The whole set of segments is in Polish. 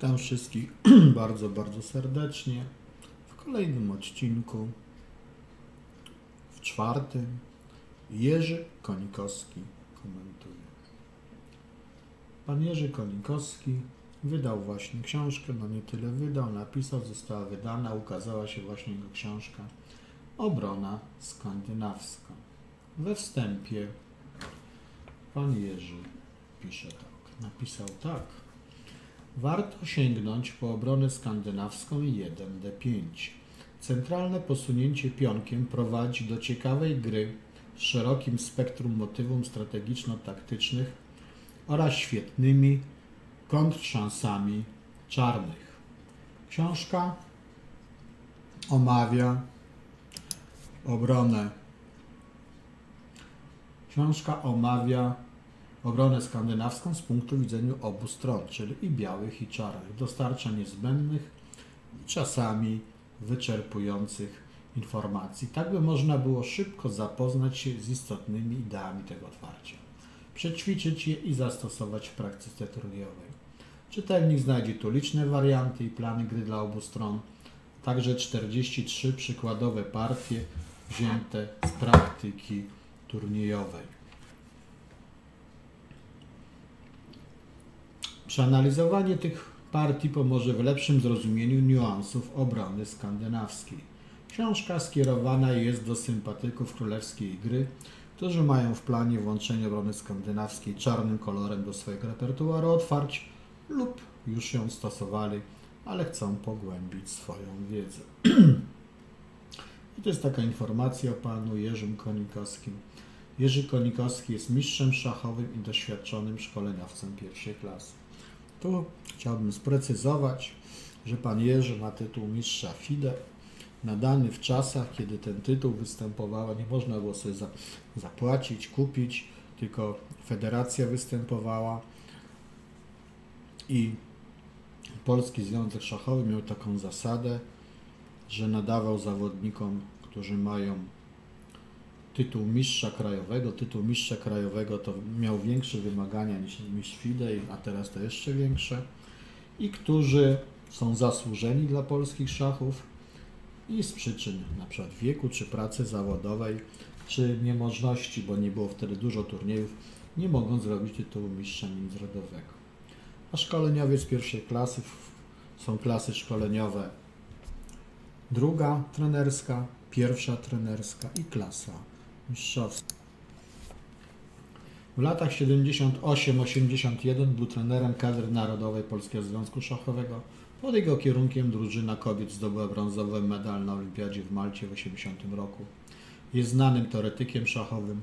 Witam wszystkich bardzo, bardzo serdecznie w kolejnym odcinku, w czwartym. Jerzy Konikowski komentuje. Pan Jerzy Konikowski wydał właśnie książkę, no nie tyle wydał, napisał, została wydana, ukazała się właśnie jego książka Obrona skandynawska. We wstępie pan Jerzy pisze tak, napisał tak. Warto sięgnąć po obronę skandynawską 1D5. Centralne posunięcie pionkiem prowadzi do ciekawej gry z szerokim spektrum motywów strategiczno-taktycznych oraz świetnymi kontrсzansami czarnych. Książka omawia obronę. Książka omawia obronę skandynawską z punktu widzenia obu stron, czyli i białych, i czarnych. Dostarcza niezbędnych i czasami wyczerpujących informacji, tak by można było szybko zapoznać się z istotnymi ideami tego otwarcia, przećwiczyć je i zastosować w praktyce turniejowej. Czytelnik znajdzie tu liczne warianty i plany gry dla obu stron, także 43 przykładowe partie wzięte z praktyki turniejowej. Przeanalizowanie tych partii pomoże w lepszym zrozumieniu niuansów obrony skandynawskiej. Książka skierowana jest do sympatyków królewskiej gry, którzy mają w planie włączenie obrony skandynawskiej czarnym kolorem do swojego repertuaru otwarć lub już ją stosowali, ale chcą pogłębić swoją wiedzę. I to jest taka informacja o panu Jerzym Konikowskim. Jerzy Konikowski jest mistrzem szachowym i doświadczonym szkoleniowcem pierwszej klasy. Tu. Chciałbym sprecyzować, że pan Jerzy ma tytuł mistrza FIDE, nadany w czasach, kiedy ten tytuł występował, nie można było sobie za, zapłacić, kupić, tylko federacja występowała i Polski Związek Szachowy miał taką zasadę, że nadawał zawodnikom, którzy mają tytuł mistrza krajowego. Tytuł mistrza krajowego to miał większe wymagania niż mistrz FIDE, a teraz to jeszcze większe. I którzy są zasłużeni dla polskich szachów i z przyczyn przykład wieku, czy pracy zawodowej, czy niemożności, bo nie było wtedy dużo turniejów, nie mogą zrobić tytułu mistrza międzynarodowego. A szkoleniowiec pierwszej klasy są klasy szkoleniowe druga trenerska, pierwsza trenerska i klasa mistrzowska. W latach 78-81 był trenerem kadry narodowej Polskiego Związku Szachowego. Pod jego kierunkiem drużyna kobiet zdobyła brązowy medal na Olimpiadzie w Malcie w 80 roku. Jest znanym teoretykiem szachowym.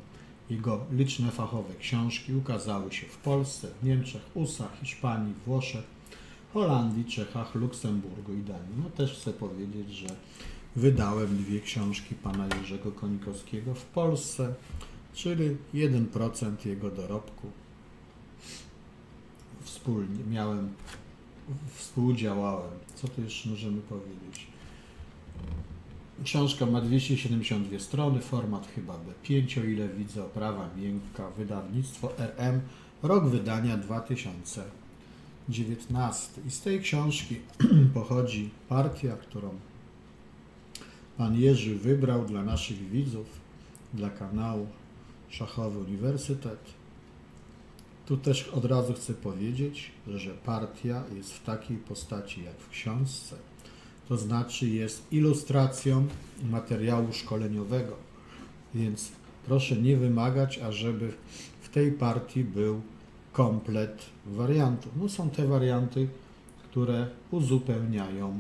Jego liczne fachowe książki ukazały się w Polsce, Niemczech, USA, Hiszpanii, Włoszech, Holandii, Czechach, Luksemburgu i Danii. No też chcę powiedzieć, że wydałem dwie książki pana Jerzego Konikowskiego w Polsce, czyli 1% jego dorobku. Wspólnie miałem, współdziałałem. Co tu jeszcze możemy powiedzieć? Książka ma 272 strony, format chyba B5, o ile widzę, oprawa miękka, wydawnictwo RM, rok wydania 2019. I z tej książki pochodzi partia, którą Pan Jerzy wybrał dla naszych widzów, dla kanału Szachowy Uniwersytet. Tu też od razu chcę powiedzieć, że partia jest w takiej postaci jak w książce, to znaczy jest ilustracją materiału szkoleniowego, więc proszę nie wymagać, ażeby w tej partii był komplet wariantów. No są te warianty, które uzupełniają,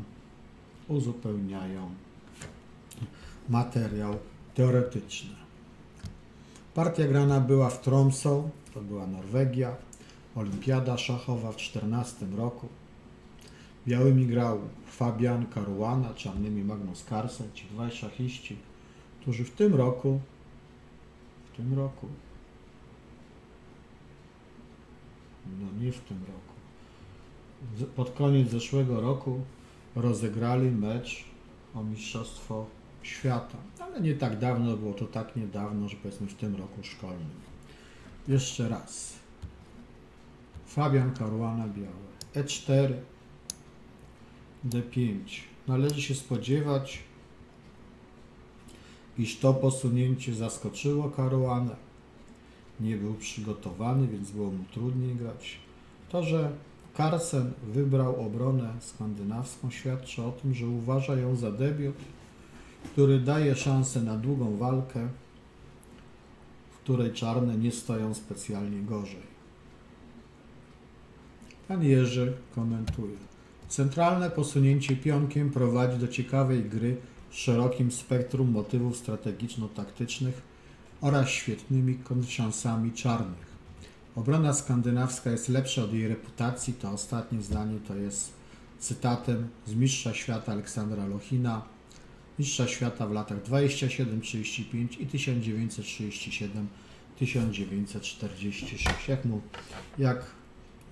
uzupełniają materiał teoretyczny. Partia grana była w Tromsø, to była Norwegia, olimpiada szachowa w 14 roku. Białymi grał Fabian Caruana, czarnymi Magnus Carlsen, ci dwaj szachiści, którzy w tym roku, w tym roku, no nie w tym roku, pod koniec zeszłego roku rozegrali mecz o mistrzostwo świata. Ale nie tak dawno, było to tak niedawno, że powiedzmy w tym roku szkolnym. Jeszcze raz. Fabian Caruana białe. E4, D5. Należy się spodziewać, iż to posunięcie zaskoczyło Caruana. Nie był przygotowany, więc było mu trudniej grać. To, że Carlsen wybrał obronę skandynawską, świadczy o tym, że uważa ją za debiut, który daje szansę na długą walkę, w której czarne nie stoją specjalnie gorzej. Pan Jerzy komentuje. Centralne posunięcie pionkiem prowadzi do ciekawej gry z szerokim spektrum motywów strategiczno-taktycznych oraz świetnymi kontraszansami czarnych. Obrona skandynawska jest lepsza od jej reputacji. To ostatnie zdanie to jest cytatem z Mistrza Świata Aleksandra Lochina, Mistrza Świata w latach 27-35 i 1937-1946. Jak, mu, jak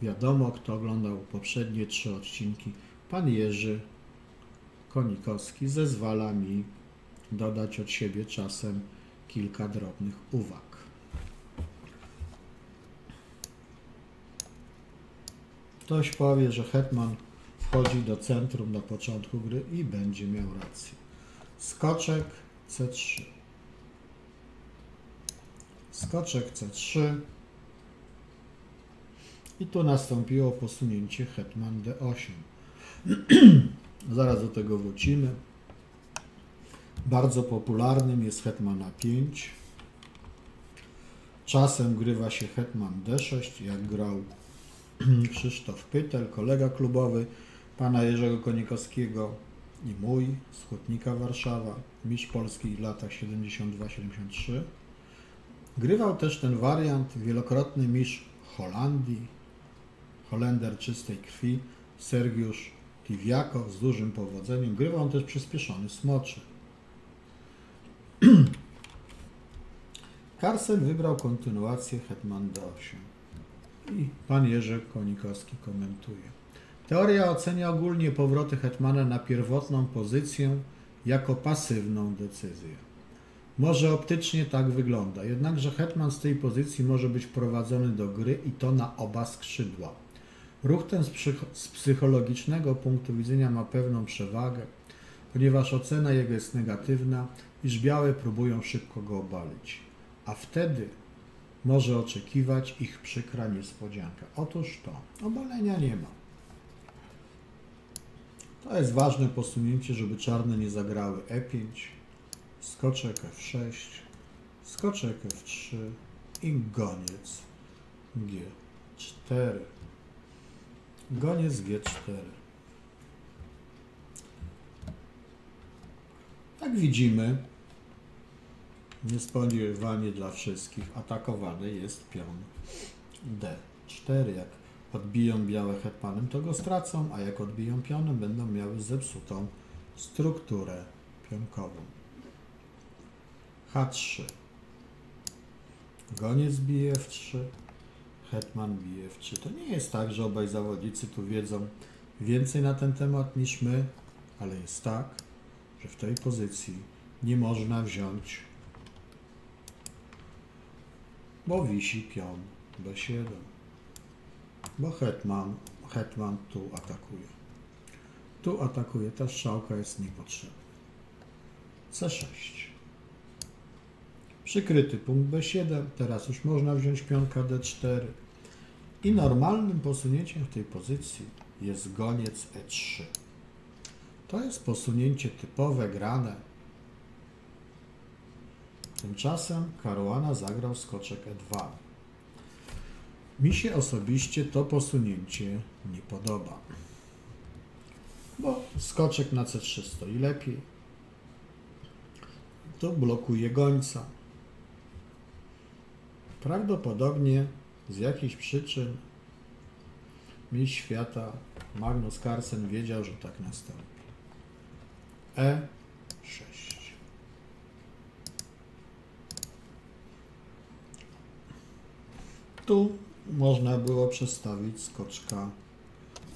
wiadomo, kto oglądał poprzednie trzy odcinki, pan Jerzy Konikowski zezwala mi dodać od siebie czasem kilka drobnych uwag. Ktoś powie, że hetman wchodzi do centrum na początku gry i będzie miał rację. Skoczek C3. Skoczek C3. I tu nastąpiło posunięcie hetman D8. Zaraz do tego wrócimy. Bardzo popularnym jest hetman A5. Czasem grywa się hetman D6, jak grał Krzysztof Pytel, kolega klubowy pana Jerzego Konikowskiego i mój, z Warszawa, mistrz Polski w latach 72-73. Grywał też ten wariant wielokrotny mistrz Holandii, Holender czystej krwi, Sergiusz Tiwiako z dużym powodzeniem. Grywał on też przyspieszony smoczy. Karsen wybrał kontynuację Hetman D8. I pan Jerzy Konikowski komentuje. Teoria ocenia ogólnie powroty Hetmana na pierwotną pozycję jako pasywną decyzję. Może optycznie tak wygląda, jednakże Hetman z tej pozycji może być wprowadzony do gry i to na oba skrzydła. Ruch ten z psychologicznego punktu widzenia ma pewną przewagę, ponieważ ocena jego jest negatywna, iż białe próbują szybko go obalić. A wtedy może oczekiwać ich przykra niespodzianka. Otóż to, obalenia nie ma. To jest ważne posunięcie, żeby czarne nie zagrały E5, skoczek F6, skoczek F3 i goniec G4. Goniec G4. Jak widzimy, Niespodziewanie dla wszystkich atakowany jest pion D4. Jak odbiją białe hetmanem, to go stracą, a jak odbiją pionem, będą miały zepsutą strukturę pionkową. H3. Goniec bije F3, hetman bije F3. To nie jest tak, że obaj zawodnicy tu wiedzą więcej na ten temat niż my, ale jest tak, że w tej pozycji nie można wziąć bo wisi pion B7, bo hetman, hetman tu atakuje. Tu atakuje, ta strzałka jest niepotrzebna. C6. Przykryty punkt B7, teraz już można wziąć pionka D4. I normalnym posunięciem w tej pozycji jest goniec E3. To jest posunięcie typowe, grane Tymczasem Caruana zagrał skoczek E2. Mi się osobiście to posunięcie nie podoba. Bo skoczek na C3 stoi lepiej. To blokuje gońca. Prawdopodobnie z jakichś przyczyn mi świata Magnus Carlsen wiedział, że tak nastąpi. E6. Tu można było przestawić skoczka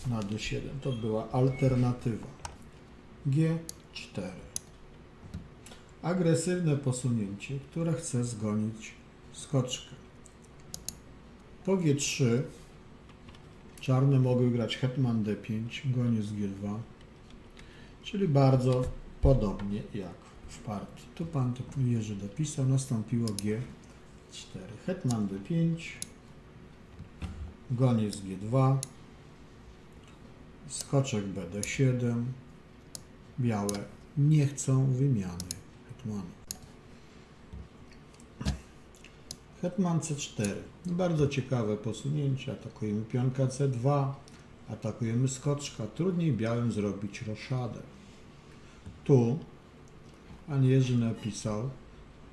na D7. To była alternatywa. G4. Agresywne posunięcie, które chce zgonić skoczkę. Po G3 czarne mogły grać hetman D5, goniec G2 Czyli bardzo podobnie jak w partii. Tu pan Jerzy dopisał, nastąpiło G4. Hetman D5, goniec G2, skoczek BD7, białe nie chcą wymiany hetmanu. Hetman C4. Bardzo ciekawe posunięcie. Atakujemy pionka C2, atakujemy skoczka. Trudniej białym zrobić roszadę. Tu pan Jerzy napisał,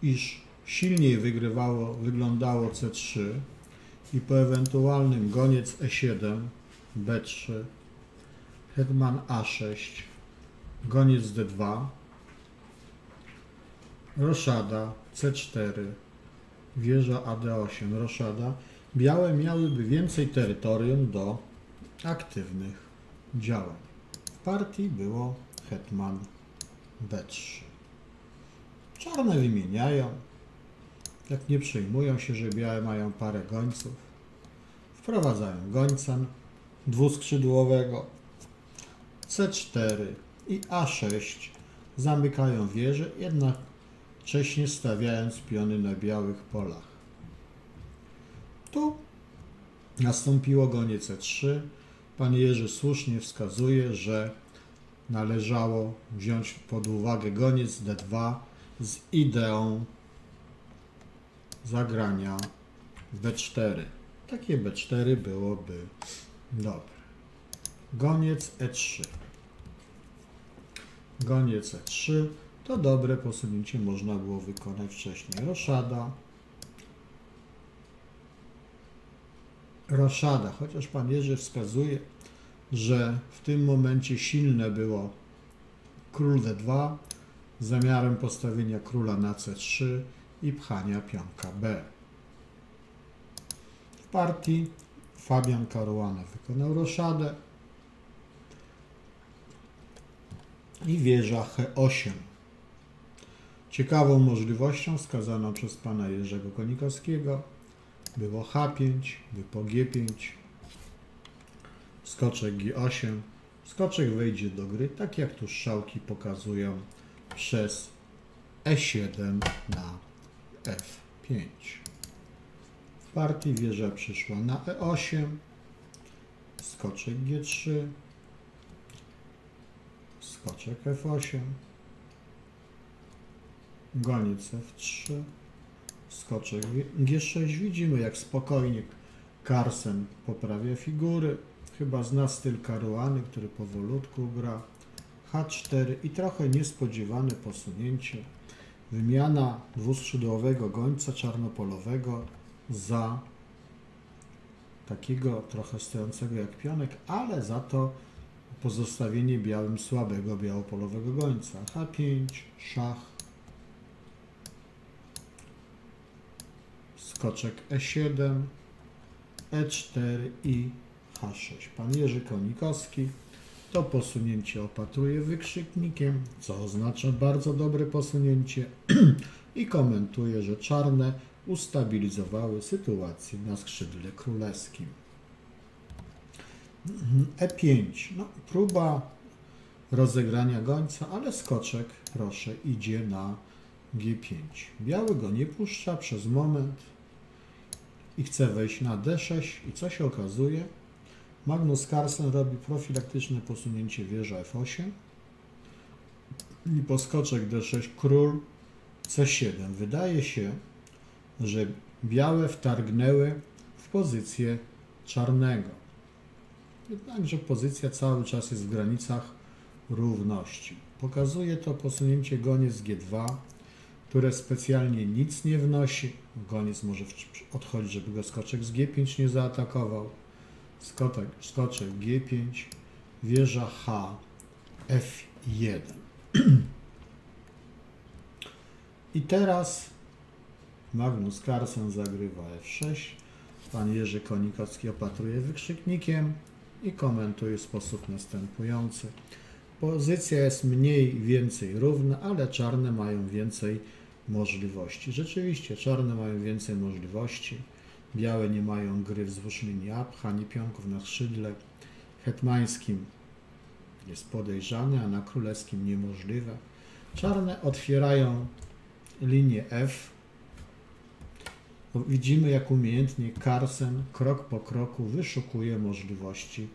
iż silniej wygrywało, wyglądało C3 i po ewentualnym goniec E7, B3, hetman A6, goniec D2, roszada C4, wieża AD8, roszada, białe miałyby więcej terytorium do aktywnych działań. W partii było hetman B3. Czarne wymieniają, jak nie przejmują się, że białe mają parę gońców. Wprowadzają gońca dwuskrzydłowego C4 i A6 zamykają wieżę, jednocześnie stawiając piony na białych polach. Tu nastąpiło gonie C3. Pan Jerzy słusznie wskazuje, że należało wziąć pod uwagę goniec D2 z ideą zagrania B4. Takie B4 byłoby dobre. Goniec E3. Goniec E3 to dobre posunięcie można było wykonać wcześniej. Roszada. Roszada, chociaż pan Jerzy wskazuje, że w tym momencie silne było król D2 z zamiarem postawienia króla na C3 i pchania pionka B. Partii Fabian Caruana wykonał roszadę i wieża H8. Ciekawą możliwością wskazaną przez pana Jerzego Konikowskiego było H5, by po G5, skoczek G8, skoczek wejdzie do gry, tak jak tu strzałki pokazują przez E7 na F5. Partii wieża przyszła na E8, skoczek G3, skoczek F8, goniec F3, skoczek G6. Widzimy jak spokojnie Carsen poprawia figury. Chyba zna styl Caruany, który powolutku gra. H4 i trochę niespodziewane posunięcie. Wymiana dwuskrzydłowego gońca czarnopolowego za takiego trochę stojącego jak pionek, ale za to pozostawienie białym słabego białopolowego gońca. H5, szach, skoczek E7, E4 i H6. Pan Jerzy Konikowski to posunięcie opatruje wykrzyknikiem, co oznacza bardzo dobre posunięcie i komentuje, że czarne ustabilizowały sytuację na skrzydle królewskim. E5. No, próba rozegrania gońca, ale skoczek, proszę, idzie na G5. Biały go nie puszcza przez moment i chce wejść na D6 i co się okazuje? Magnus Carlsen robi profilaktyczne posunięcie wieża F8 i poskoczek D6 król C7. Wydaje się, że białe wtargnęły w pozycję czarnego. Jednakże pozycja cały czas jest w granicach równości. Pokazuje to posunięcie goniec G2, które specjalnie nic nie wnosi. Goniec może odchodzić, żeby go skoczek z G5 nie zaatakował. Skoczek, skoczek G5, wieża H, F1. I teraz Magnus Carlsen zagrywa F6. Pan Jerzy Konikowski opatruje wykrzyknikiem i komentuje w sposób następujący. Pozycja jest mniej więcej równa, ale czarne mają więcej możliwości. Rzeczywiście, czarne mają więcej możliwości. Białe nie mają gry wzdłuż linii A, pchanie pionków na skrzydle hetmańskim jest podejrzane, a na królewskim niemożliwe. Czarne otwierają linię F. Widzimy, jak umiejętnie Carsen krok po kroku wyszukuje możliwości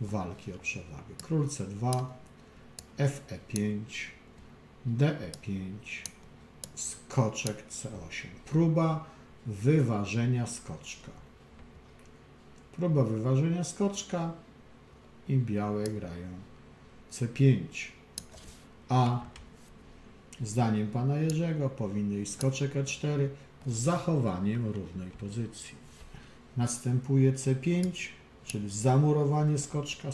walki o przewagę. Król C2, FE5, DE5, skoczek C8. Próba wyważenia skoczka. Próba wyważenia skoczka i białe grają C5. A zdaniem pana Jerzego powinny iść skoczek E4 z zachowaniem równej pozycji. Następuje C5, czyli zamurowanie skoczka.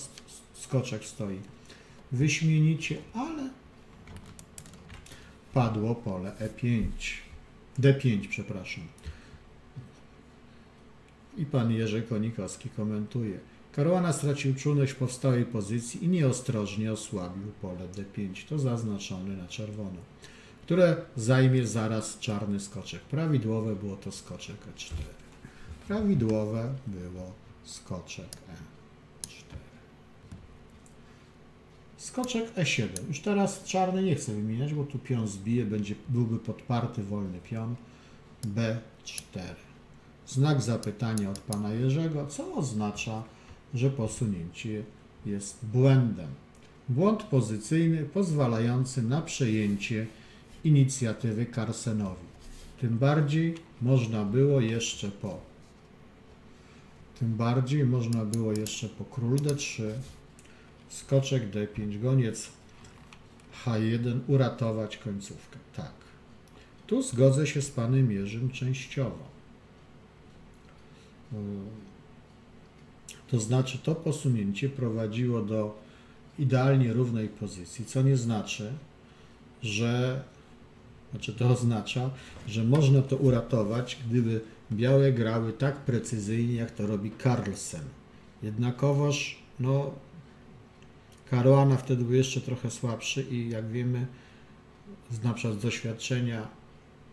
Skoczek stoi wyśmienicie, ale padło pole E5. D5, przepraszam. I pan Jerzy Konikowski komentuje. Caruana stracił czujność w powstałej pozycji i nieostrożnie osłabił pole D5. To zaznaczone na czerwono, które zajmie zaraz czarny skoczek. Prawidłowe było to skoczek E4. Prawidłowe było skoczek E4. Skoczek E7. Już teraz czarny nie chce wymieniać, bo tu pion zbije, będzie, byłby podparty wolny pion. B4. Znak zapytania od pana Jerzego, co oznacza, że posunięcie jest błędem. Błąd pozycyjny pozwalający na przejęcie inicjatywy Karsenowi. Tym bardziej można było jeszcze po tym bardziej można było jeszcze po król d3, skoczek d5, goniec h1 uratować końcówkę. Tak. Tu zgodzę się z panem Jerzym częściowo. To znaczy, to posunięcie prowadziło do idealnie równej pozycji, co nie znaczy, że znaczy to oznacza, że można to uratować, gdyby białe grały tak precyzyjnie, jak to robi Carlsen. Jednakowoż, no, Caruana wtedy był jeszcze trochę słabszy i jak wiemy, na przykład z doświadczenia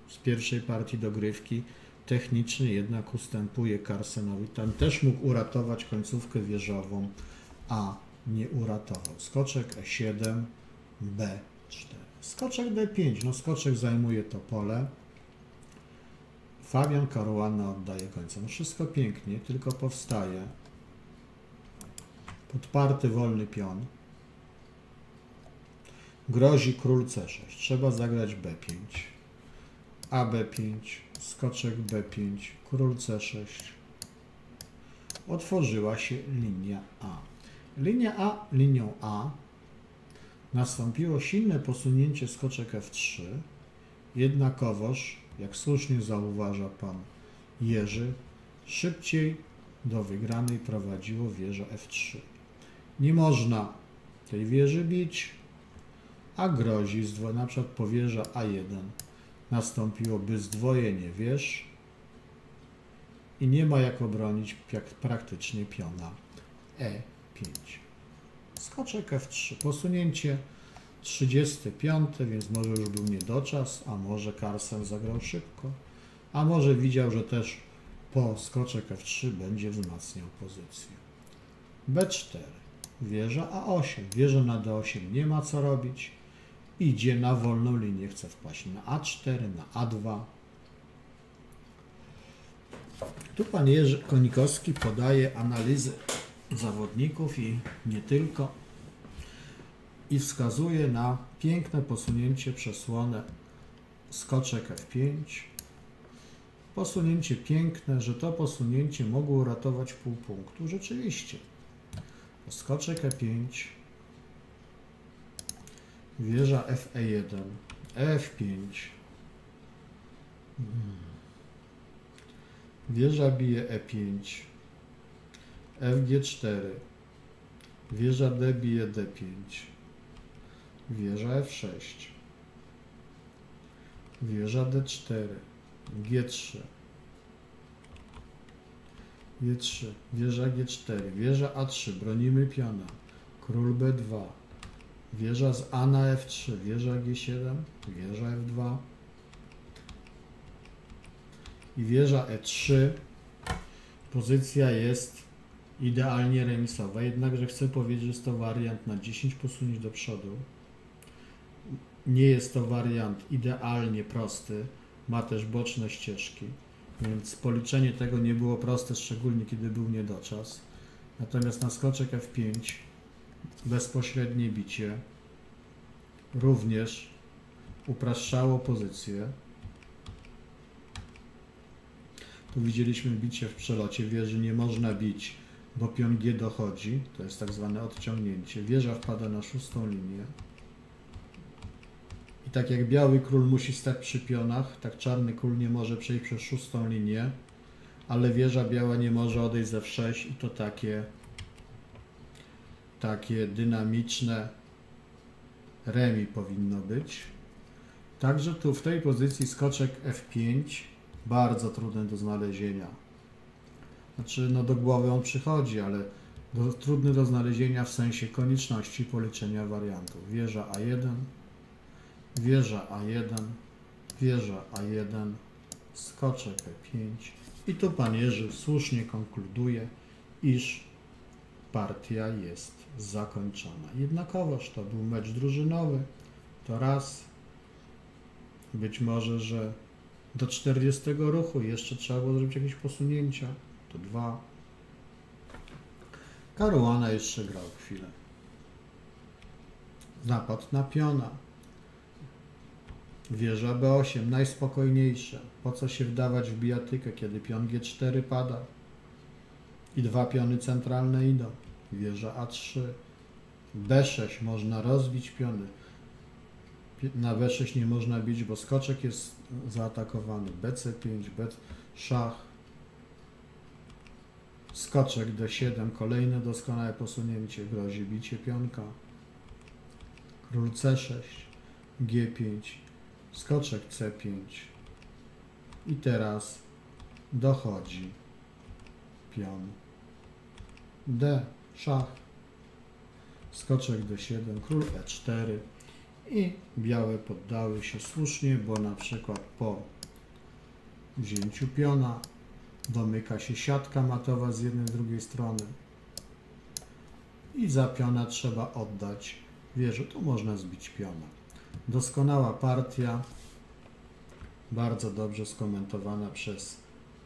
z pierwszej partii dogrywki, technicznie jednak ustępuje Carsenowi. Tam też mógł uratować końcówkę wieżową, a nie uratował. Skoczek E7, B4. Skoczek D5. No skoczek zajmuje to pole. Fabian Caruana oddaje końca. No wszystko pięknie, tylko powstaje podparty wolny pion. Grozi król C6. Trzeba zagrać B5. AB5, skoczek B5, król C6. Otworzyła się linia A. Linia A, linią A nastąpiło silne posunięcie skoczek F3, jednakowoż, jak słusznie zauważa pan Jerzy, szybciej do wygranej prowadziło wieża F3. Nie można tej wieży bić, a grozi, na przykład po wieża A1 nastąpiłoby zdwojenie wież i nie ma jak obronić praktycznie piona E5. Skoczek F3. Posunięcie 35, więc może już był niedoczas, a może Carlsen zagrał szybko, a może widział, że też po skoczek F3 będzie wzmacniał pozycję. B4. Wieża A8. Wieża na D8 nie ma co robić. Idzie na wolną linię, chce wpaść na A4, na A2. Tu pan Jerzy Konikowski podaje analizy zawodników i nie tylko i wskazuje na piękne posunięcie przesłonę skoczek F5. Posunięcie piękne, że to posunięcie mogło uratować pół punktu. Rzeczywiście. Skoczek E5, wieża FE1, F5, wieża bije E5, FG4, wieża D bije D5, wieża F6, wieża D4, G3, G3, wieża G4, wieża A3, bronimy piona, król B2, wieża z A na F3, wieża G7, wieża F2 i wieża E3. Pozycja jest idealnie remisowa, jednakże chcę powiedzieć, że jest to wariant na 10 posunięć do przodu. Nie jest to wariant idealnie prosty, ma też boczne ścieżki, więc policzenie tego nie było proste, szczególnie kiedy był niedoczas. Natomiast na skoczek F5 bezpośrednie bicie również upraszczało pozycję. Tu widzieliśmy bicie w przelocie wieży, nie można bić, bo pion G dochodzi, to jest tak zwane odciągnięcie. Wieża wpada na szóstą linię. I tak jak biały król musi stać przy pionach, tak czarny król nie może przejść przez szóstą linię, ale wieża biała nie może odejść ze F6 i to takie takie dynamiczne remi powinno być. Także tu w tej pozycji skoczek F5 bardzo trudny do znalezienia. Znaczy, no do głowy on przychodzi, ale do, trudny do znalezienia w sensie konieczności policzenia wariantów. Wieża A1, wieża A1, wieża A1, skoczek E5 i tu pan Jerzy słusznie konkluduje, iż partia jest zakończona. Jednakowoż to był mecz drużynowy, to raz. Być może, że do 40 ruchu jeszcze trzeba było zrobić jakieś posunięcia, to dwa. Caruana jeszcze grał chwilę. Napad na piona. Wieża B8, najspokojniejsze. Po co się wdawać w bijatykę, kiedy pion G4 pada? I dwa piony centralne idą. Wieża A3. B6 można rozbić piony. Pi- Na B6 nie można bić, bo skoczek jest zaatakowany. BC5, B szach. Skoczek D7, kolejne doskonałe posunięcie, grozi bicie pionka. Król C6, G5, skoczek C5. I teraz dochodzi pion D, szach, skoczek D7, król E4 i białe poddały się słusznie, bo na przykład po wzięciu piona domyka się siatka matowa z jednej z drugiej strony i za piona trzeba oddać wieżę. Tu można zbić piona. Doskonała partia, bardzo dobrze skomentowana przez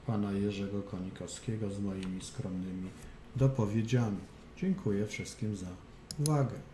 pana Jerzego Konikowskiego z moimi skromnymi dopowiedziami. Dziękuję wszystkim za uwagę.